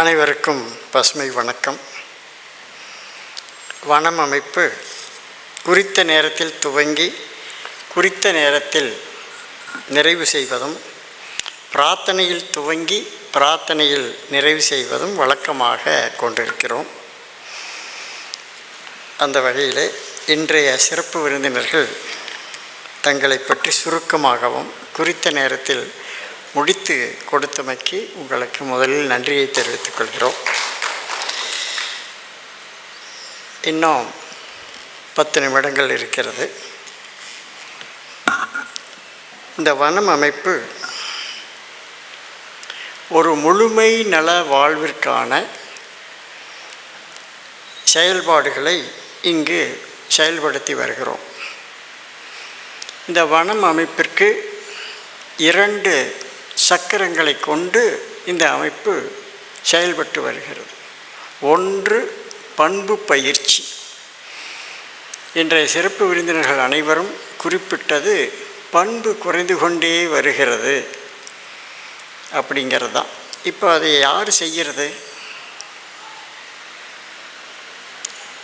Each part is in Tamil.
அனைவருக்கும் பசுமை வணக்கம். வனம் அமைப்பு குறித்த நேரத்தில் துவங்கி குறித்த நேரத்தில் நிறைவு செய்வதும் பிரார்த்தனையில் துவங்கி பிரார்த்தனையில் நிறைவு செய்வதும் வழக்கமாக கொண்டிருக்கிறோம். அந்த வகையிலே இன்றைய சிறப்பு விருந்தினர்கள் தங்களை பற்றி சுருக்கமாகவும் குறித்த நேரத்தில் முடித்து கொடுத்தமைக்கு உங்களுக்கு முதலில் நன்றியை தெரிவித்துக் கொள்கிறோம். இன்னும் பத்து நிமிடங்கள் இருக்கிறது. இந்த வனம் அமைப்பு ஒரு முழுமை நல வாழ்விற்கான செயல்பாடுகளை இங்கு செயல்படுத்தி வருகிறோம். இந்த வனம் அமைப்பிற்கு இரண்டு சக்கரங்களை கொண்டு இந்த அமைப்பு செயல்பட்டு வருகிறது. ஒன்று பண்பு பயிற்சி. இன்றைய சிறப்பு விருந்தினர்கள் அனைவரும் குறிப்பிட்டது பண்பு குறைந்து கொண்டே வருகிறது அப்படிங்கிறது தான். இப்போ அதை யார் செய்கிறது?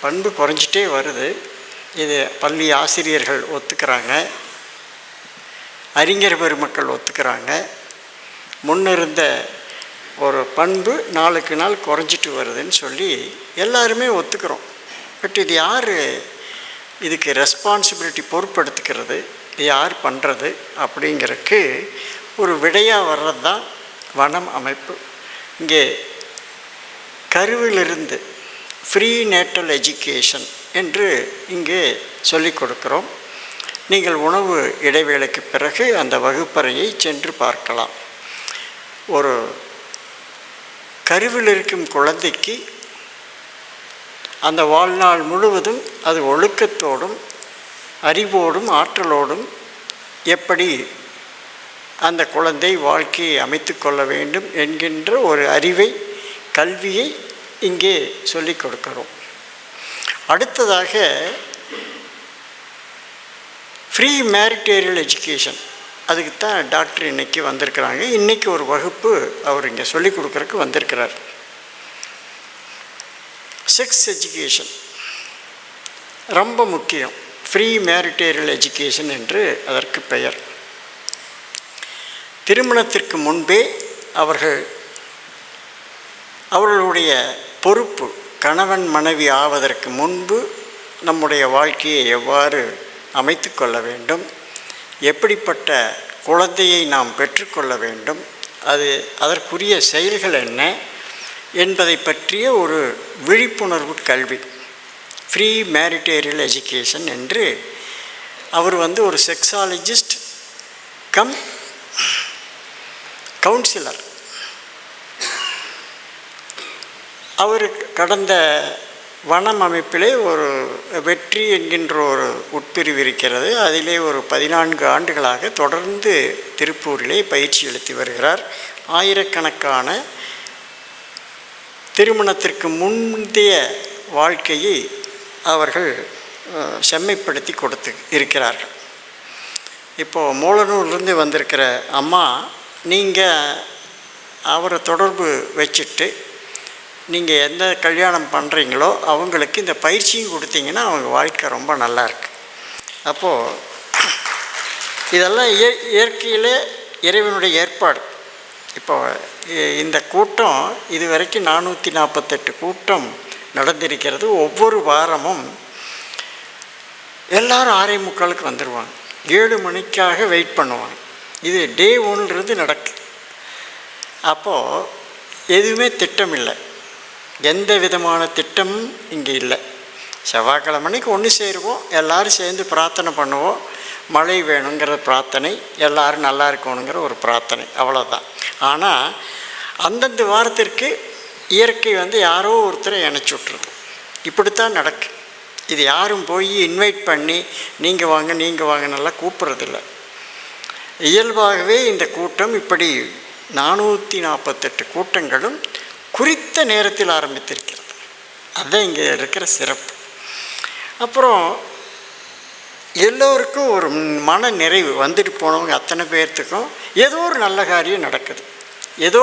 பண்பு குறைஞ்சிட்டே வருது. இது பள்ளி ஆசிரியர்கள் ஒத்துக்கிறாங்க. அறிஞர் பெருமக்கள் ஒத்துக்கிறாங்க. முன்னிருந்த ஒரு பண்பு நாளுக்கு நாள் குறைஞ்சிட்டு வருதுன்னு சொல்லி எல்லாருமே ஒத்துக்கிறோம். பட் இது யார் இதுக்கு ரெஸ்பான்சிபிலிட்டி பொறுப்படுத்துக்கிறது? இது யார் பண்ணுறது அப்படிங்கிறதுக்கு ஒரு விடையாக வர்றது தான் வனம் அமைப்பு. இங்கே கருவிலிருந்து ஃப்ரீ நேட்டல் எஜுகேஷன் என்று இங்கே சொல்லிக் கொடுக்கிறோம். நீங்கள் உணவு இடைவேளைக்கு பிறகு அந்த வகுப்பறையை சென்று பார்க்கலாம். ஒரு கருவில் இருக்கும் குழந்தைக்கு அந்த வாழ்நாள் முழுவதும் அது ஒழுக்கத்தோடும் அறிவோடும் ஆற்றலோடும் எப்படி அந்த குழந்தை வாழ்க்கையை அமைத்து கொள்ள வேண்டும் என்கின்ற ஒரு அறிவை கல்வியை இங்கே சொல்லிக் கொடுக்கிறோம். அடுத்ததாக ஃப்ரீ மேரிட்டேரியல் எஜுகேஷன் அதுக்கு தான் டாக்டர் இன்றைக்கி வந்திருக்கிறாங்க. இன்றைக்கி ஒரு வகுப்பு அவர் இங்கே சொல்லிக் கொடுக்குறக்கு வந்திருக்கிறார். செக்ஸ் எஜுகேஷன் ரொம்ப முக்கியம். ஃப்ரீ மேரிட்டேரியல் எஜுகேஷன் என்று அதற்கு பெயர். திருமணத்திற்கு முன்பே அவர்கள் அவர்களுடைய பொறுப்பு கணவன் மனைவி ஆவதற்கு முன்பு நம்முடைய வாழ்க்கையை எவ்வாறு அமைத்து கொள்ள வேண்டும்? எப்படிப்பட்ட குழந்தையை நாம் பெற்றுக்கொள்ள வேண்டும் அது அதற்குரிய செயல்கள் என்ன என்பதை பற்றிய ஒரு விழிப்புணர்வு கல்வி ஃப்ரீ மேரிட்டேரியல் எஜுகேஷன் என்று அவர் வந்து ஒரு செக்ஸாலஜிஸ்ட் கம் கவுன்சிலர் அவர் கடந்த வனம் அமைப்பிலே ஒரு வெற்றி என்கின்ற ஒரு உட்பிரிவு இருக்கிறது. அதிலே ஒரு பதினான்கு ஆண்டுகளாக தொடர்ந்து திருப்பூரிலே பயிற்சி அளித்து வருகிறார். ஆயிரக்கணக்கான திருமணத்திற்கு முந்தைய வாழ்க்கையை அவர்கள் செம்மைப்படுத்தி கொடுத்து இருக்கிறார்கள். இப்போது மூலனூர்லேருந்து வந்திருக்கிற அம்மா நீங்கள் அவரை தொடர்பு வச்சுட்டு நீங்கள் எந்த கல்யாணம் பண்ணுறீங்களோ அவங்களுக்கு இந்த பயிற்சியும் கொடுத்தீங்கன்னா அவங்க வாழ்க்கை ரொம்ப நல்லாயிருக்கு அப்போது இதெல்லாம் இய இயற்கையிலே இறைவனுடைய ஏற்பாடு. இப்போ இந்த கூட்டம் இது வரைக்கும் நானூற்றி நாற்பத்தெட்டு கூட்டம் நடந்திருக்கிறது. ஒவ்வொரு வாரமும் எல்லோரும் ஆறே முக்காலுக்கு வந்துடுவாங்க ஏழு மணிக்காக வெயிட் பண்ணுவாங்க. இது டே ஒன்றுலேருந்து நடக்குது அப்போது எதுவுமே திட்டமில்லை. எந்த விதமான திட்டமும் இங்கே இல்லை. செவ்வாய்க்கிழமைக்கு ஒன்று சேருவோம் எல்லோரும் சேர்ந்து பிரார்த்தனை பண்ணுவோம். மழை வேணுங்கிற பிரார்த்தனை எல்லோரும் நல்லா இருக்கணுங்கிற ஒரு பிரார்த்தனை அவ்வளோதான் ஆனால் அந்தந்த வாரத்திற்கு இயற்கை வந்து யாரோ ஒருத்தரை இணைச்சி விட்ருது இப்படித்தான் நடக்கு. இது யாரும் போய் இன்வைட் பண்ணி நீங்கள் வாங்க நீங்கள் வாங்கன்னெல்லாம் கூப்பிட்றதில்ல. இயல்பாகவே இந்த கூட்டம் இப்படி நானூற்றி நாற்பத்தெட்டு கூட்டங்களும் குறித்த நேரத்தில் ஆரம்பித்திருக்கிறது. அதுதான் இங்கே இருக்கிற சிறப்பு. அப்புறம் எல்லோருக்கும் ஒரு மன நிறைவு வந்துட்டு போனவங்க அத்தனை பேர்த்துக்கும் ஏதோ ஒரு நல்ல காரியம் நடக்குது. ஏதோ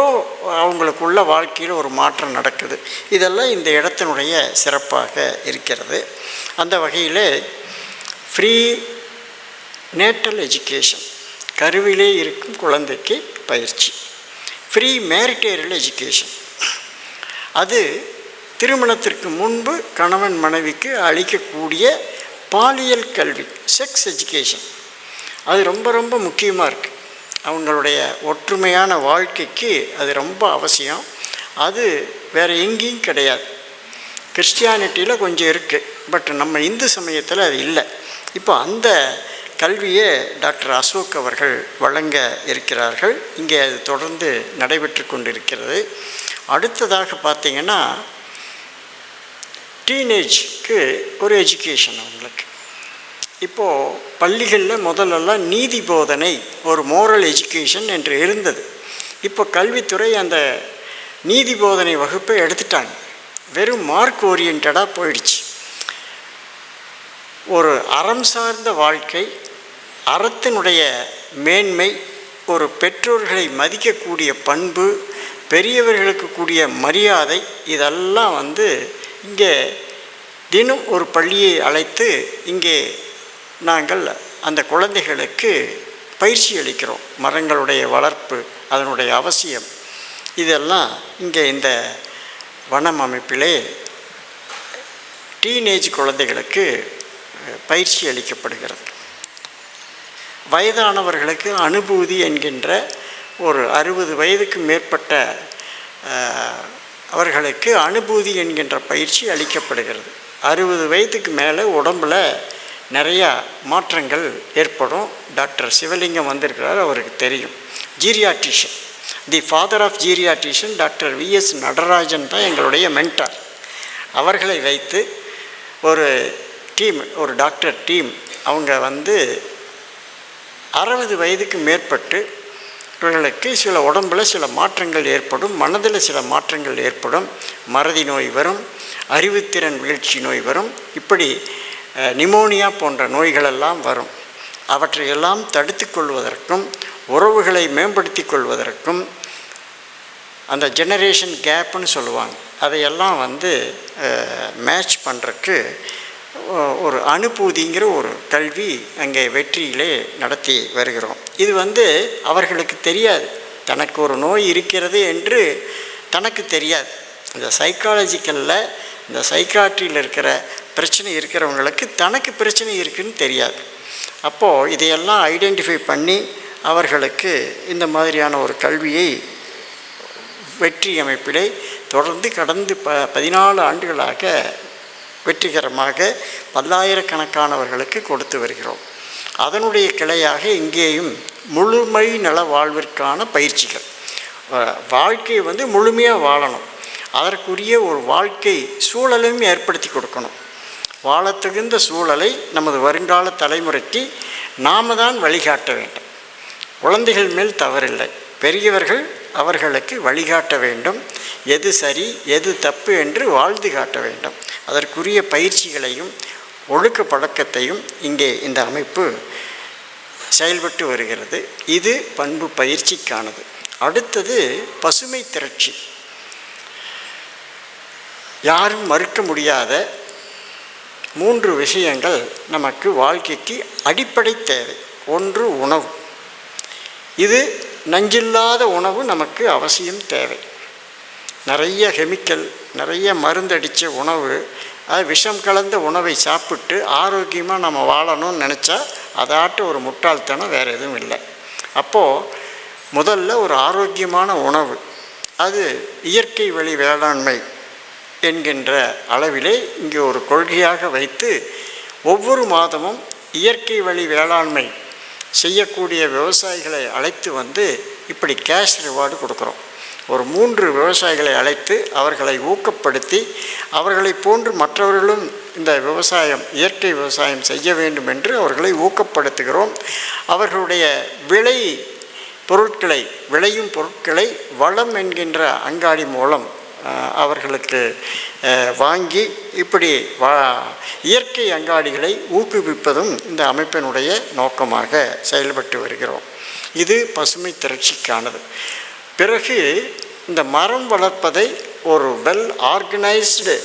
அவங்களுக்குள்ள வாழ்க்கையில் ஒரு மாற்றம் நடக்குது. இதெல்லாம் இந்த இடத்தினுடைய சிறப்பாக இருக்கிறது. அந்த வகையில் ஃப்ரீ நேட்டல் எஜுகேஷன் கருவிலே இருக்கும் குழந்தைக்கு பயிற்சி. ஃப்ரீ மேரிட்டேரியல் எஜுகேஷன் அது திருமணத்திற்கு முன்பு கணவன் மனைவிக்கு அளிக்கக்கூடிய பாலியல் கல்வி செக்ஸ் எஜுகேஷன் அது ரொம்ப ரொம்ப முக்கியமாக இருக்குது அவங்களுடைய ஒற்றுமையான வாழ்க்கைக்கு அது ரொம்ப அவசியம். அது வேறு எங்கேயும் கிடையாது. கிறிஸ்டியானிட்டியில் கொஞ்சம் இருக்குது பட் நம்ம இந்து சமயத்தில் அது இல்லை. இப்போ அந்த கல்வியை டாக்டர் அசோக் அவர்கள் வழங்க இருக்கிறார்கள். இங்கே அது தொடர்ந்து நடைபெற்று கொண்டிருக்கிறது. அடுத்ததாக பார்த்தீங்கன்னா டீனேஜ்க்கு ஒரு எஜுகேஷன் அவங்களுக்கு. இப்போது பள்ளிகளில் முதல்லலாம் நீதி போதனை ஒரு மோரல் எஜுகேஷன் என்று இருந்தது. இப்போ கல்வித்துறை அந்த நீதி போதனை வகுப்பை எடுத்துட்டாங்க. வெறும் மார்க் ஓரியன்டாக போயிடுச்சு. ஒரு அறம் சார்ந்த வாழ்க்கை அறத்தினுடைய மேன்மை ஒரு பெற்றோர்களை மதிக்கக்கூடிய பண்பு பெரியவர்களுக்கு கூடிய மரியாதை இதெல்லாம் வந்து இங்கே தினம் ஒரு பள்ளியை அழைத்து இங்கே நாங்கள் அந்த குழந்தைகளுக்கு பயிற்சி அளிக்கிறோம். மரங்களுடைய வளர்ப்பு அதனுடைய அவசியம். இதெல்லாம் இங்கே இந்த வனம் அமைப்பிலே டீனேஜ் குழந்தைகளுக்கு பயிற்சி அளிக்கப்படுகிறது. வயதானவர்களுக்கு அனுபூதி என்கின்ற ஒரு அறுபது வயதுக்கு மேற்பட்ட அவர்களுக்கு அனுபூதி என்கின்ற பயிற்சி அளிக்கப்படுகிறது. அறுபது வயதுக்கு மேலே உடம்பில் நிறையா மாற்றங்கள் ஏற்படும். டாக்டர் சிவலிங்கம் வந்திருக்கிறார் அவருக்கு தெரியும். Geriatrician the father of geriatrician doctor VS Natarajan தான் எங்களுடைய மென்டார் அவர்களை வைத்து ஒரு டீம் ஒரு டாக்டர் டீம் அவங்க வந்து அறுபது வயதுக்கு மேற்பட்டு இவர்களுக்கு சில உடம்பில் சில மாற்றங்கள் ஏற்படும் மனதில் சில மாற்றங்கள் ஏற்படும் மறதி நோய் வரும் அறிவுத்திறன் வீழ்ச்சி நோய் வரும் இப்படி நிமோனியா போன்ற நோய்களெல்லாம் வரும். அவற்றையெல்லாம் தடுத்து கொள்வதற்கும் உறவுகளை மேம்படுத்தி கொள்வதற்கும் அந்த ஜெனரேஷன் கேப்புன்னு சொல்லுவாங்க. அதையெல்லாம் வந்து மேட்ச் பண்ணுறக்கு ஒரு அனுபூதிங்கிற ஒரு கல்வி அங்கே வெற்றியிலே நடத்தி வருகிறோம். இது வந்து அவர்களுக்கு தெரியாது. தனக்கு ஒரு நோய் இருக்கிறது என்று தனக்கு தெரியாது. இந்த சைக்காலஜிக்கலில் இந்த சைக்காட்ரியில் இருக்கிற பிரச்சனை இருக்கிறவங்களுக்கு தனக்கு பிரச்சனை இருக்குதுன்னு தெரியாது. அப்போது இதையெல்லாம் ஐடென்டிஃபை பண்ணி அவர்களுக்கு இந்த மாதிரியான ஒரு கல்வியை வெற்றி அமைப்பிலே தொடர்ந்து கடந்து ப பதினாலு ஆண்டுகளாக வெற்றிகரமாக பல்லாயிரக்கணக்கானவர்களுக்கு கொடுத்து வருகிறோம். அதனுடைய கிளையாக இங்கேயும் முழுமை நல வாழ்விற்கான பயிற்சிகள். வாழ்க்கையை வந்து முழுமையாக வாழணும். அதற்குரிய ஒரு வாழ்க்கை சூழலையும் ஏற்படுத்தி கொடுக்கணும். வாழ தகுந்த சூழலை நமது வருங்கால தலைமுறைக்கு நாம தான் வழிகாட்ட வேண்டும். குழந்தைகள் மேல் தவறில்லை. பெரியவர்கள் அவர்களுக்கு வழிகாட்ட வேண்டும். எது சரி எது தப்பு என்று வாழ்ந்து காட்ட வேண்டும். அதற்குரிய பயிற்சிகளையும் ஒழுக்க பழக்கத்தையும் இங்கே இந்த அமைப்பு செயல்பட்டு வருகிறது. இது பண்பு பயிற்சிக்கானது. அடுத்தது பசுமை திரட்சி. யாரும் மறுக்க முடியாத மூன்று விஷயங்கள் நமக்கு வாழ்க்கைக்கு அடிப்படை தேவை. ஒன்று உணவு. இது நஞ்சில்லாத உணவு நமக்கு அவசியம் தேவை. நிறைய கெமிக்கல் நிறைய மருந்தடித்த உணவு அது விஷம் கலந்த உணவை சாப்பிட்டு ஆரோக்கியமாக நம்ம வாழணும்னு நினச்சா அதாட்டு ஒரு முட்டாள்தனம் வேறு எதுவும் இல்லை. அப்போது முதல்ல ஒரு ஆரோக்கியமான உணவு அது இயற்கை வழி வேளாண்மை என்கின்ற அளவிலே இங்கே ஒரு கொள்கையாக வைத்து ஒவ்வொரு மாதமும் இயற்கை வழி வேளாண்மை செய்யக்கூடிய விவசாயிகளை அழைத்து வந்து இப்படி கேஷ் ரிவார்டு கொடுக்குறோம். ஒரு மூன்று விவசாயிகளை அழைத்து அவர்களை ஊக்கப்படுத்தி அவர்களை போன்று மற்றவர்களும் இந்த விவசாயம் இயற்கை விவசாயம் செய்ய வேண்டும் என்று அவர்களை ஊக்கப்படுத்துகிறோம். அவர்களுடைய விலை பொருட்களை விளையும் பொருட்களை வளம் என்கின்ற அங்காடி மூலம் அவர்களுக்கு வாங்கி இப்படி வா இயற்கை அங்காடிகளை ஊக்குவிப்பதும் இந்த அமைப்பினுடைய நோக்கமாக செயல்பட்டு வருகிறோம். இது பசுமை திரட்சிக்கானது. பிறகு இந்த மரம் வளர்ப்பதை ஒரு வெல் ஆர்கனைஸ்டு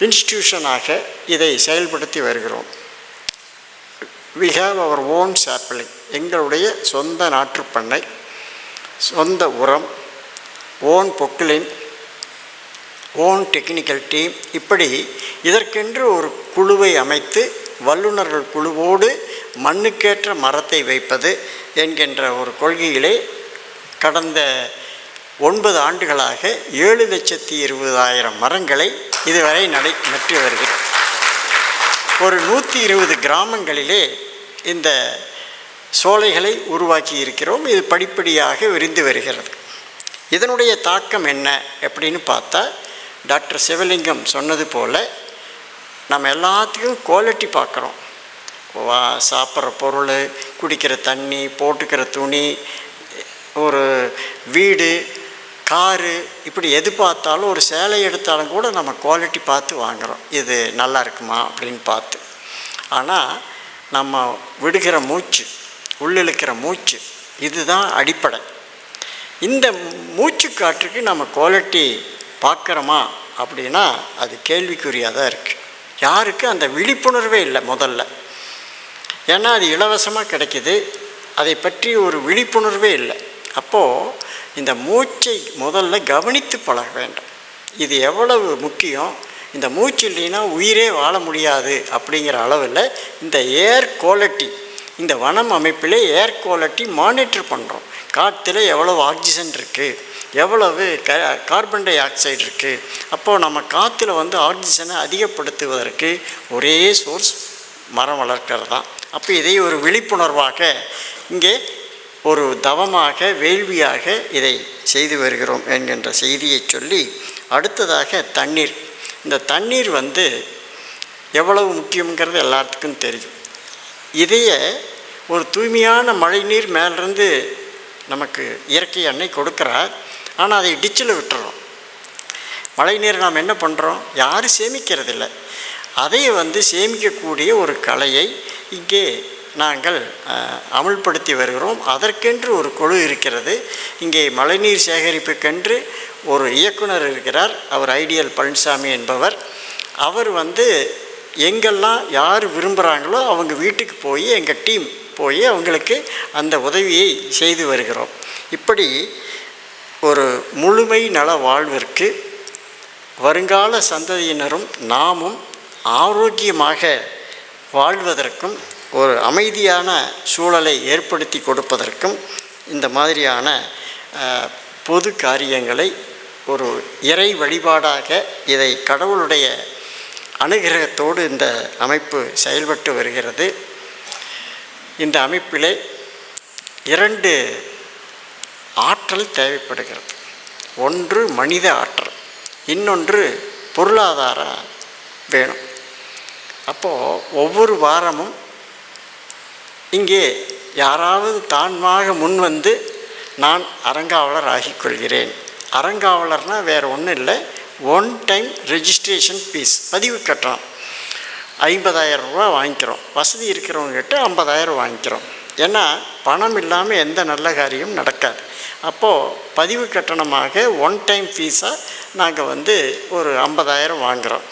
இன்ஸ்டிடியூஷனாக இதை செயல்படுத்தி வருகிறோம். We have our own sapling எங்களுடைய சொந்த நாற்றுப்பண்ணை சொந்த உரம் own Poclain own technical team இப்படி இதற்கென்று ஒரு குழுவை அமைத்து வல்லுநர்கள் குழுவோடு மண்ணுக்கேற்ற மரத்தை வைப்பது என்கின்ற ஒரு கொள்கையிலே கடந்த ஒன்பது ஆண்டுகளாக ஏழு லட்சத்தி இருபதாயிரம் மரங்களை இதுவரை நடை நட்டு வருகிறது ஒரு நூற்றி இருபது கிராமங்களிலே இந்த சோலைகளை உருவாக்கி இருக்கிறோம். இது படிப்படியாக விரிந்து வருகிறது. இதனுடைய தாக்கம் என்ன அப்படின்னு பார்த்தா டாக்டர் சிவலிங்கம் சொன்னது போல் நம்ம எல்லாத்துக்கும் குவாலிட்டி பார்க்குறோம். வா சாப்பிட்ற பொருள் குடிக்கிற தண்ணி போட்டுக்கிற துணி ஒரு வீடு காரு இப்படி எது பார்த்தாலும் ஒரு சேலை எடுத்தாலும் கூட நம்ம குவாலிட்டி பார்த்து வாங்குகிறோம் இது நல்லா இருக்குமா அப்படின்னு பார்த்து. ஆனால் நம்ம விடுகிற மூச்சு உள்ளிழுக்கிற மூச்சு இதுதான் அடிப்படை. இந்த மூச்சு காற்றுக்கு நம்ம குவாலிட்டி பார்க்குறோமா அப்படின்னா அது கேள்விக்குறியாக தான் இருக்குது யாருக்கு அந்த விழிப்புணர்வே இல்லை முதல்ல. ஏன்னா அது இலவசமாக கிடைக்கிது. அதை பற்றி ஒரு விழிப்புணர்வே இல்லை. அப்போது இந்த மூச்சை முதல்ல கவனித்து பழக வேண்டும். இது எவ்வளவு முக்கியம்? இந்த மூச்சு இல்லைன்னா உயிரே வாழ முடியாது அப்படிங்கிற அளவில் இந்த ஏர் குவாலிட்டி இந்த வனம் அமைப்பில் ஏர் குவாலிட்டி மானிட்டர் பண்ணுறோம் காற்றுல எவ்வளவு ஆக்சிஜன் இருக்குது எவ்வளவு க கார்பன் டை ஆக்சைடு இருக்குது அப்போது நம்ம காற்றுல வந்து ஆக்சிஜனை அதிகப்படுத்துவதற்கு ஒரே சோர்ஸ் மரம் வளர்க்கிறது தான் அப்போ இதை ஒரு விழிப்புணர்வாக இங்கே ஒரு தவமாக வேள்வியாக இதை செய்து வருகிறோம் என்கின்ற செய்தியை சொல்லி அடுத்ததாக தண்ணீர். இந்த தண்ணீர் வந்து எவ்வளவு முக்கியங்கிறது எல்லாத்துக்கும் தெரியும். இதையே ஒரு தூய்மையான மழைநீர் மேலிருந்து நமக்கு இயற்கை எண்ணெய் கொடுக்குறார். ஆனால் அதை டிச்சில் விட்டுறோம். மழைநீர் நாம் என்ன பண்ணுறோம் யாரும் சேமிக்கிறதில்ல. அதை வந்து சேமிக்கக்கூடிய ஒரு கலையை இங்கே நாங்கள் அமல்படுத்தி அமுல்படுத்தி வருகிறோம். அதற்கென்று ஒரு குழு இருக்கிறது. இங்கே மழைநீர் சேகரிப்புக்கென்று ஒரு இயக்குனர் இருக்கிறார். அவர் ஐடியல் பழனிசாமி என்பவர். அவர் வந்து எங்கெல்லாம் யார் விரும்புகிறாங்களோ அவங்க வீட்டுக்கு போய் எங்கள் டீம் போய் அவங்களுக்கு அந்த உதவியை செய்து வருகிறோம். இப்படி ஒரு முழுமை நல வாழ்விற்கு வருங்கால சந்ததியினரும் நாமும் ஆரோக்கியமாக வாழ்வதற்கும் ஒரு அமைதியான சூழலை ஏற்படுத்தி கொடுப்பதற்கும் இந்த மாதிரியான பொது காரியங்களை ஒரு இறை வழிபாடாக இதை கடவுளுடைய அனுகிரகத்தோடு இந்த அமைப்பு செயல்பட்டு வருகிறது. இந்த அமைப்பிலே இரண்டு ஆற்றல் தேவைப்படுகிறது. ஒன்று மனித ஆற்றல் இன்னொன்று பொருளாதார வேணும். அப்போது ஒவ்வொரு வாரமும் இங்கே யாராவது தான்மாக முன் வந்து நான் அறங்காவலர் ஆகிக்கொள்கிறேன் அறங்காவலர்னால் வேறு ஒன்றும் இல்லை. ஒன் டைம் ரெஜிஸ்ட்ரேஷன் ஃபீஸ் பதிவு கட்டணம். ஐம்பதாயிரம் ரூபா வாங்கிக்கிறோம். வசதி இருக்கிறவங்ககிட்ட ஐம்பதாயிரம் வாங்கிக்கிறோம். ஏன்னா பணம் இல்லாமல் எந்த நல்ல காரியமும் நடக்காது. அப்போது பதிவு கட்டணமாக ஒன் டைம் ஃபீஸாக நாங்கள் வந்து ஒரு ஐம்பதாயிரம் வாங்குகிறோம்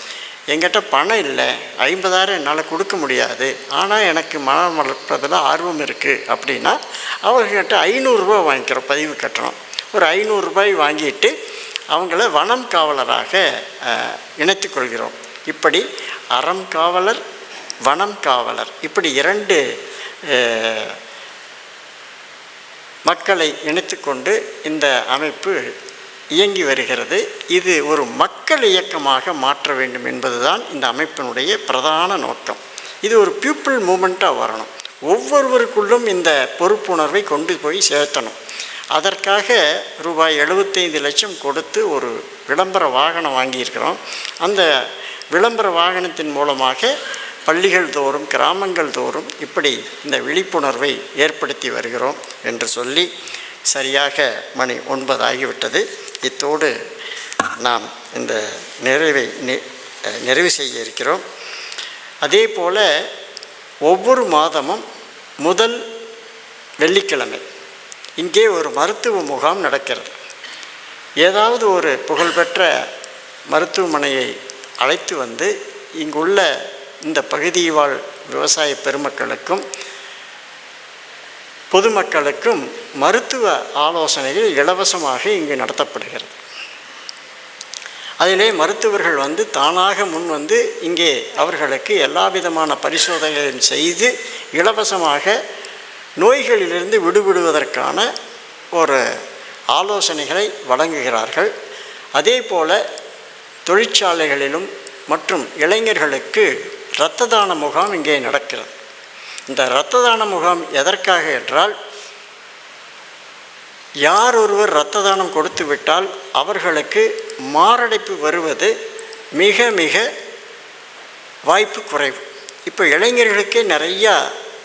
எங்கிட்ட பணம் இல்லை ஐம்பதாயிரம் என்னால் கொடுக்க முடியாது. ஆனால் எனக்கு மனம் வளர்ப்பதில் ஆர்வம் இருக்குது அப்படின்னா அவர்கிட்ட ஐநூறுரூவா வாங்கிக்கிறோம் பதிவு கட்டணம். ஒரு ஐநூறுரூபாய் வாங்கிட்டு அவங்கள வனம் காவலராக இணைத்து கொள்கிறோம். இப்படி அறம் காவலர் வனம் காவலர் இப்படி இரண்டு மக்களை மக்களை இணைத்துக்கொண்டு இந்த அமைப்பு இயங்கி வருகிறது. இது ஒரு மக்கள் இயக்கமாக மாற்ற வேண்டும் என்பதுதான் இந்த அமைப்பினுடைய பிரதான நோக்கம். இது ஒரு பீப்புள் மூமெண்ட்டாக வரணும். ஒவ்வொருவருக்குள்ளும் இந்த பொறுப்புணர்வை கொண்டு போய் சேர்த்தணும். அதற்காக ரூபாய் எழுபத்தைந்து லட்சம் கொடுத்து ஒரு விளம்பர வாகனம் வாங்கியிருக்கிறோம். அந்த விளம்பர வாகனத்தின் மூலமாக பள்ளிகள் தோறும் கிராமங்கள் தோறும் இப்படி இந்த விழிப்புணர்வை ஏற்படுத்தி வருகிறோம் என்று சொல்லி சரியாக மணி ஒன்பதாகிவிட்டது இத்தோடு நாம் இந்த நிறைவை நிறைவு செய்ய இருக்கிறோம். அதே போல் ஒவ்வொரு மாதமும் முதல் வெள்ளிக்கிழமை இங்கே ஒரு மருத்துவ முகாம் நடக்கிறது. ஏதாவது ஒரு புகழ்பெற்ற மருத்துவமனையை அழைத்து வந்து இங்குள்ள இந்த பகுதி வாழ் விவசாய பெருமக்களுக்கும் பொதுமக்களுக்கும் மருத்துவ ஆலோசனைகள் இலவசமாக இங்கு நடத்தப்படுகிறது. அதிலே மருத்துவர்கள் வந்து தானாக முன் வந்து இங்கே அவர்களுக்கு எல்லா விதமான பரிசோதனைகளையும் செய்து இலவசமாக நோய்களிலிருந்து விடுபடுவதற்கான ஒரு ஆலோசனைகளை வழங்குகிறார்கள். அதே போல தொழிற்சாலைகளிலும் மற்றும் இளைஞர்களுக்கு இரத்த தான முகாம் இங்கே நடக்கிறது. இந்த இரத்த தான முகாம் எதற்காக என்றால் யார் ஒருவர் இரத்த தானம் கொடுத்து விட்டால் அவர்களுக்கு மாரடைப்பு வருவது மிக மிக வாய்ப்பு குறைவு. இப்போ இளைஞர்களுக்கே நிறையா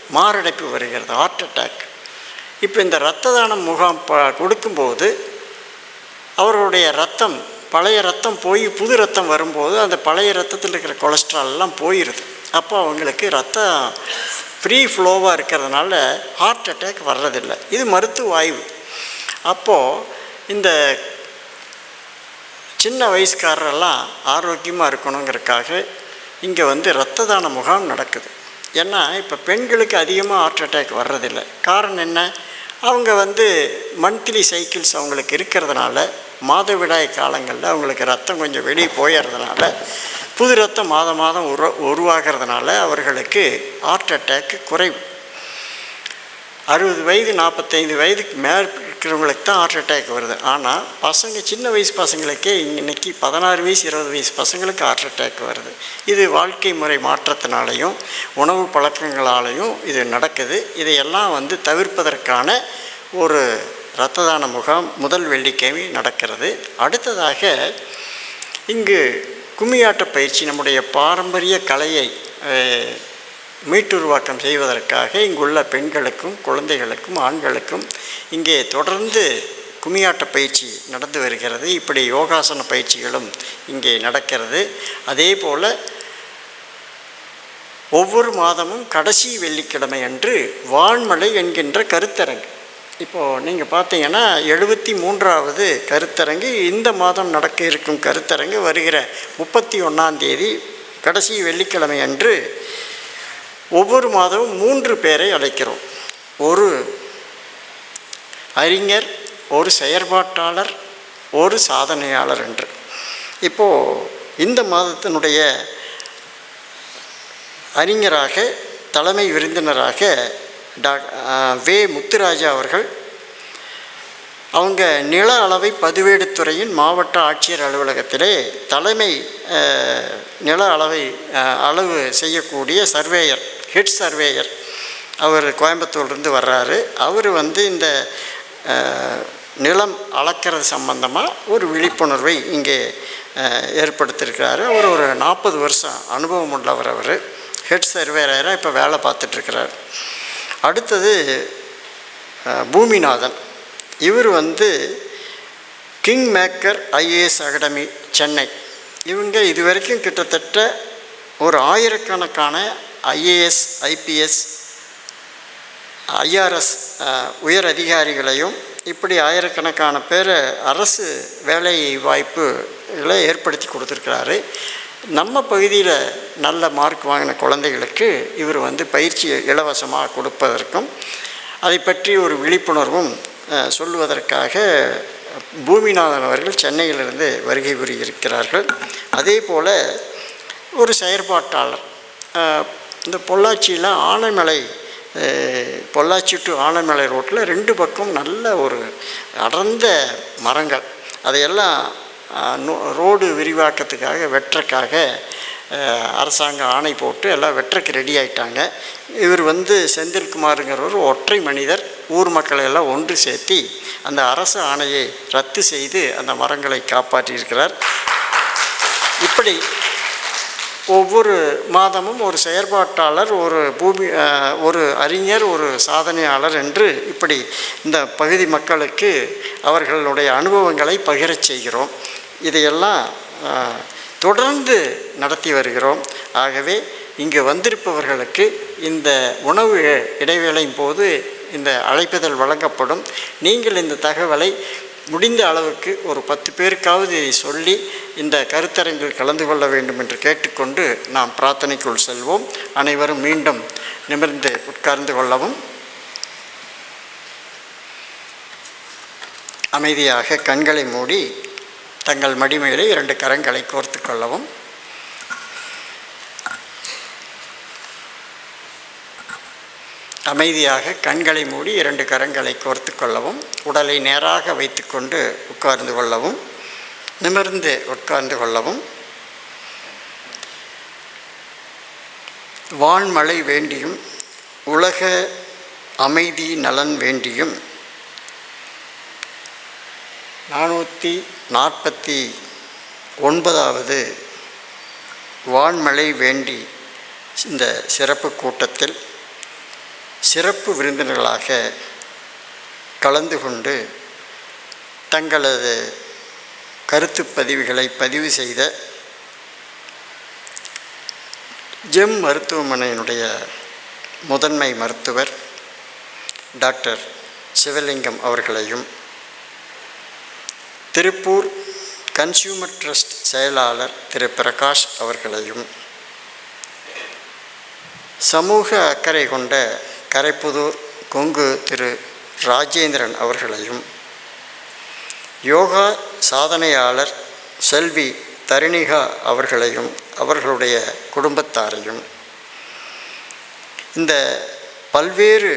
மாரடைப்பு வருகிறது ஹார்ட் அட்டாக் இப்போ இந்த இரத்த தானம் முகாம் ப கொடுக்கும்போது அவர்களுடைய ரத்தம் பழைய ரத்தம் போய் புது ரத்தம் வரும்போது அந்த பழைய ரத்தத்தில் இருக்கிற கொலஸ்ட்ரால்லாம் போயிடுது அப்போ அவங்களுக்கு ரத்தம் ஃப்ரீ ஃப்ளோவாக இருக்கிறதுனால ஹார்ட் அட்டாக் வர்றதில்லை. இது மருத்துவ ஆய்வு. அப்போது இந்த சின்ன வயசுக்காரரெல்லாம் ஆரோக்கியமாக இருக்கணுங்கிறதுக்காக இங்கே வந்து இரத்த தான முகாம் நடக்குது. ஏன்னா இப்போ பெண்களுக்கு அதிகமாக ஹார்ட் அட்டாக் வர்றதில்லை. காரணம் என்ன? அவங்க வந்து மந்த்லி சைக்கிள்ஸ் அவங்களுக்கு இருக்கிறதுனால மாதவிடாய் காலங்களில் அவங்களுக்கு ரத்தம் கொஞ்சம் வெளியே போயிடுறதுனால புது ரத்தம் மாதம் மாதம் உரு உருவாகிறதுனால அவர்களுக்கு ஹார்ட் அட்டேக்கு குறைவு. அறுபது வயது நாற்பத்தைந்து வயதுக்கு மேல் இருக்கிறவங்களுக்கு தான் ஹார்ட் அட்டாக் வருது. ஆனால் பசங்க சின்ன வயசு பசங்களுக்கே இன்னைக்கு பதினாறு வயசு இருபது வயசு பசங்களுக்கு ஹார்ட் அட்டாக் வருது. இது வாழ்க்கை முறை மாற்றத்தினாலையும் உணவு பழக்கங்களாலையும் இது நடக்குது. இதையெல்லாம் வந்து தவிர்ப்பதற்கான ஒரு இரத்த தான முகாம் முதல் வெள்ளிக்கிழமை நடக்கிறது. அடுத்ததாக இங்கு கும்மியாட்ட பயிற்சி நம்முடைய பாரம்பரிய கலையை மீட்டுருவாக்கம் செய்வதற்காக இங்குள்ள பெண்களுக்கும் குழந்தைகளுக்கும் ஆண்களுக்கும் இங்கே தொடர்ந்து கும்மியாட்ட பயிற்சி நடந்து வருகிறது. இப்படி யோகாசன பயிற்சிகளும் இங்கே நடக்கிறது. அதே போல் ஒவ்வொரு மாதமும் கடைசி வெள்ளிக்கிழமை அன்று வான்மலை என்கின்ற கருத்தரங்கு இப்போது நீங்கள் பார்த்தீங்கன்னா எழுபத்தி மூன்றாவது கருத்தரங்கு இந்த மாதம் நடக்க இருக்கும் கருத்தரங்கு வருகிற முப்பத்தி ஒன்றாந்தேதி கடைசி வெள்ளிக்கிழமை அன்று ஒவ்வொரு மாதமும் மூன்று பேரை அழைக்கிறோம். ஒரு அறிஞர் ஒரு செயற்பாட்டாளர் ஒரு சாதனையாளர் என்று. இப்போது இந்த மாதத்தினுடைய அறிஞராக தலைமை விருந்தினராக டாக் வே. முத்துராஜா அவர்கள் அவங்க நில அளவை பதிவேடுத்துறையின் மாவட்ட ஆட்சியர் அலுவலகத்திலே தலைமை நில அளவை அளவு செய்யக்கூடிய சர்வேயர் ஹெட் சர்வேயர் அவர் கோயம்புத்தூர்லேருந்து வர்றாரு. அவர் வந்து இந்த நிலம் அளக்கிறது சம்பந்தமாக ஒரு விழிப்புணர்வை இங்கே ஏற்படுத்தியிருக்கிறாரு. அவர் ஒரு நாற்பது வருஷம் அனுபவம் உள்ளவர் அவர். ஹெட் சர்வேயராக இப்போ வேலை பார்த்துட்ருக்கிறார் அடுத்தது பூமிநாதன். இவர் வந்து king maker IAS academy Chennai. இவங்க இது வரைக்கும் கிட்டத்தட்ட ஒரு ஆயிரக்கணக்கான ஐஏஎஸ் ஐபிஎஸ் ஐஆர்எஸ் உயர் அதிகாரிகளையும் இப்படி ஆயிரக்கணக்கான பேர் அரசு வேலை வாய்ப்புகளை ஏற்படுத்தி கொடுத்துருக்கிறாரு. நம்ம பகுதியில் நல்ல மார்க் வாங்கின குழந்தைகளுக்கு இவர் வந்து பயிற்சியை இலவசமாக கொடுப்பதற்கும் அதை பற்றி ஒரு விழிப்புணர்வும் சொல்லுவதற்காக பூமிநாதன் அவர்கள் சென்னையிலிருந்து வருகை புரியிருக்கிறார்கள். அதே போல் ஒரு செயற்பாட்டாளர் இந்த பொள்ளாச்சியில் ஆனைமலை பொள்ளாச்சி டு ஆனைமலை ரோட்டில் ரெண்டு பக்கம் நல்ல ஒரு அடர்ந்த மரங்கள். அதையெல்லாம் ரோடு விரிவாக்கத்துக்காக வெட்டுறக்காக அரசாங்கம் ஆணை போட்டு எல்லாம் வெட்டுறக்கு ரெடி ஆகிட்டாங்க இவர் வந்து செந்தில்குமாருங்கிற ஒரு ஒற்றை மனிதர் ஊர் மக்களை எல்லாம் ஒன்று சேர்த்தி அந்த அரசு ஆணையை ரத்து செய்து அந்த மரங்களை காப்பாற்றியிருக்கிறார். இப்படி ஒவ்வொரு மாதமும் ஒரு செயற்பாட்டாளர் ஒரு பூமி ஒரு அறிஞர் ஒரு சாதனையாளர் என்று இப்படி இந்த பகுதி மக்களுக்கு அவர்களுடைய அனுபவங்களை பகிரச் செய்கிறோம். இதையெல்லாம் தொடர்ந்து நடத்தி வருகிறோம். ஆகவே இங்கு வந்திருப்பவர்களுக்கு இந்த உணவு இடைவேளையின் போது இந்த அழைப்புதல் வழங்கப்படும். நீங்கள் இந்த தகவலை முடிந்த அளவுக்கு ஒரு பத்து பேருக்காவது இதை சொல்லி இந்த கருத்தரங்கில் கலந்து கொள்ள வேண்டும் என்று கேட்டுக்கொண்டு நாம் பிரார்த்தனைக்குள் செல்வோம். அனைவரும் மீண்டும் நிமிர்ந்து உட்கார்ந்து கொள்ளவும். அமைதியாக கண்களை மூடி தங்கள் மடிமையிலே இரண்டு கரங்களை கோர்த்து கொள்ளவும். அமைதியாக கண்களை மூடி இரண்டு கரங்களை கோர்த்து கொள்ளவும். உடலை நேராக வைத்துக்கொண்டு உட்கார்ந்து கொள்ளவும். நிமிர்ந்து உட்கார்ந்து கொள்ளவும். வான்மழை வேண்டியும் உலக அமைதி நலன் வேண்டியும் நானூற்றி நாற்பத்தி ஒன்பதாவது வான்மழை வேண்டி இந்த சிறப்பு கூட்டத்தில் சிறப்பு விருந்தினர்களாக கலந்து கொண்டு தங்களது கருத்து பதிவுகளை பதிவு செய்த ஜெம் மருத்துவமனையினுடைய முதன்மை மருத்துவர் டாக்டர் சிவலிங்கம் அவர்களையும் திருப்பூர் கன்சியூமர் ட்ரஸ்ட் செயலாளர் திரு பிரகாஷ் அவர்களையும். சமூக அக்கறை கொண்ட கரைப்புதூர் கொங்கு திரு ராஜேந்திரன் அவர்களையும். யோகா சாதனையாளர் செல்வி தருணிகா அவர்களையும் அவர்களுடைய குடும்பத்தாரையும். இந்த பல்வேறு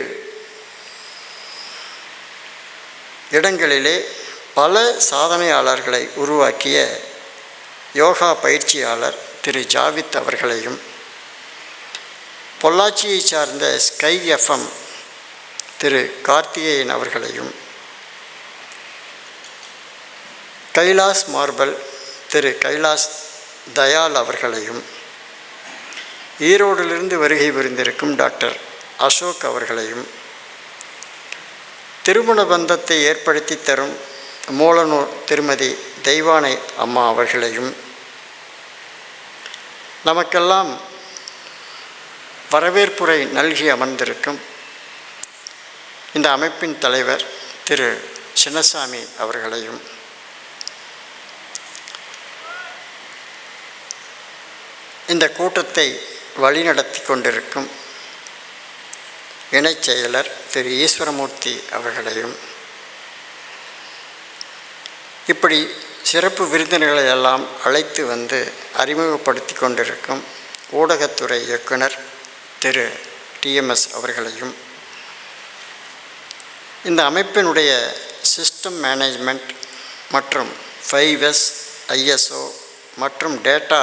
இடங்களிலே பல சாதனையாளர்களை உருவாக்கிய யோகா பயிற்சியாளர் திரு ஜாவித் அவர்களையும் பொள்ளாச்சியை சார்ந்த ஸ்கை எஃப்எம் திரு கார்த்திகேயன் அவர்களையும் கைலாஸ் மார்பல் திரு கைலாஸ் தயால் அவர்களையும் ஈரோடிலிருந்து வருகை புரிந்திருக்கும் டாக்டர் அசோக் அவர்களையும் திருமண பந்தத்தை ஏற்படுத்தி தரும் மூலனூர் திருமதி தெய்வானை அம்மா அவர்களையும் நமக்கெல்லாம் வரவேற்புரை நல்கி அமர்ந்திருக்கும் இந்த அமைப்பின் தலைவர் திரு சின்னசாமி அவர்களையும் இந்த கூட்டத்தை வழிநடத்தி கொண்டிருக்கும் இணைச் செயலர் திரு ஈஸ்வரமூர்த்தி அவர்களையும் இப்படி சிறப்பு விருந்தினர்களை எல்லாம் அழைத்து வந்து அறிமுகப்படுத்தி கொண்டிருக்கும் ஊடகத்துறை இயக்குனர் திரு. டிஎம்எஸ் அவர்களையும் இந்த அமைப்பினுடைய சிஸ்டம் மேனேஜ்மெண்ட் மற்றும் ஃபைவ் எஸ் ஐஎஸ்ஓ மற்றும் டேட்டா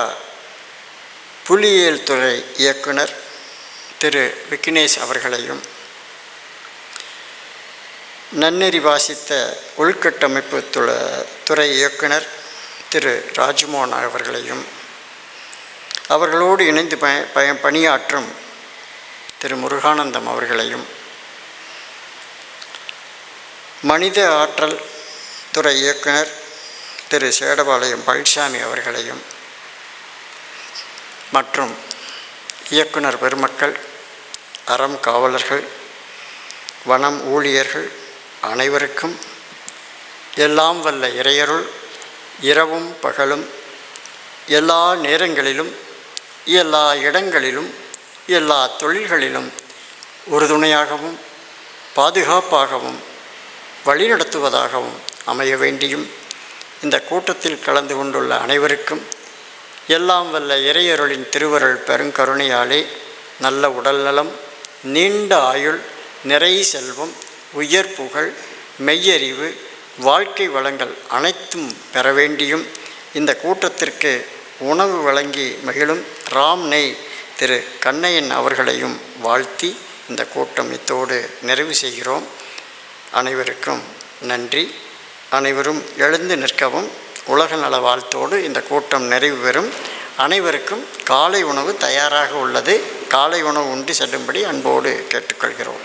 புலியியல் துறை இயக்குனர் திரு. விக்னேஷ் அவர்களையும் நன்னெறி வாசித்த உள்கட்டமைப்பு துள துறை இயக்குனர் திரு ராஜ்மோகன் அவர்களையும் அவர்களோடு இணைந்து ப பய பணியாற்றும் திரு முருகானந்தம் அவர்களையும் மனித ஆற்றல் துறை இயக்குனர் திரு சேடபாளையம் பழனிசாமி அவர்களையும் மற்றும் இயக்குனர் பெருமக்கள் அறம் காவலர்கள் வனம் ஊழியர்கள் அனைவருக்கும் எல்லாம் வல்ல இறையருள் இரவும் பகலும் எல்லா நேரங்களிலும் எல்லா இடங்களிலும் எல்லா தொழில்களிலும் உறுதுணையாகவும் பாதுகாப்பாகவும் வழிநடத்துவதாகவும் அமைய வேண்டியும் இந்த கூட்டத்தில் கலந்து கொண்டுள்ள அனைவருக்கும் எல்லாம் வல்ல இறையருளின் திருவருள் பெருங்கருணையாலே நல்ல உடல்நலம் நீண்ட ஆயுள் நிறை செல்வம் உயர் புகழ் மெய்யறிவு வாழ்க்கை வளங்கள் அனைத்தும் பெற வேண்டியும் இந்த கூட்டத்திற்கு உணவு வழங்கி மகிழும் ராம் நெய் திரு கண்ணையன் அவர்களையும் வாழ்த்தி இந்த கூட்டம் இத்தோடு நிறைவு செய்கிறோம். அனைவருக்கும் நன்றி. அனைவரும் எழுந்து நிற்கவும் உலக நல வாழ்த்தோடு இந்த கூட்டம் நிறைவு பெறும். அனைவருக்கும் காலை உணவு தயாராக உள்ளது. காலை உணவு உண்டு செல்லும்படி அன்போடு கேட்டுக்கொள்கிறோம்.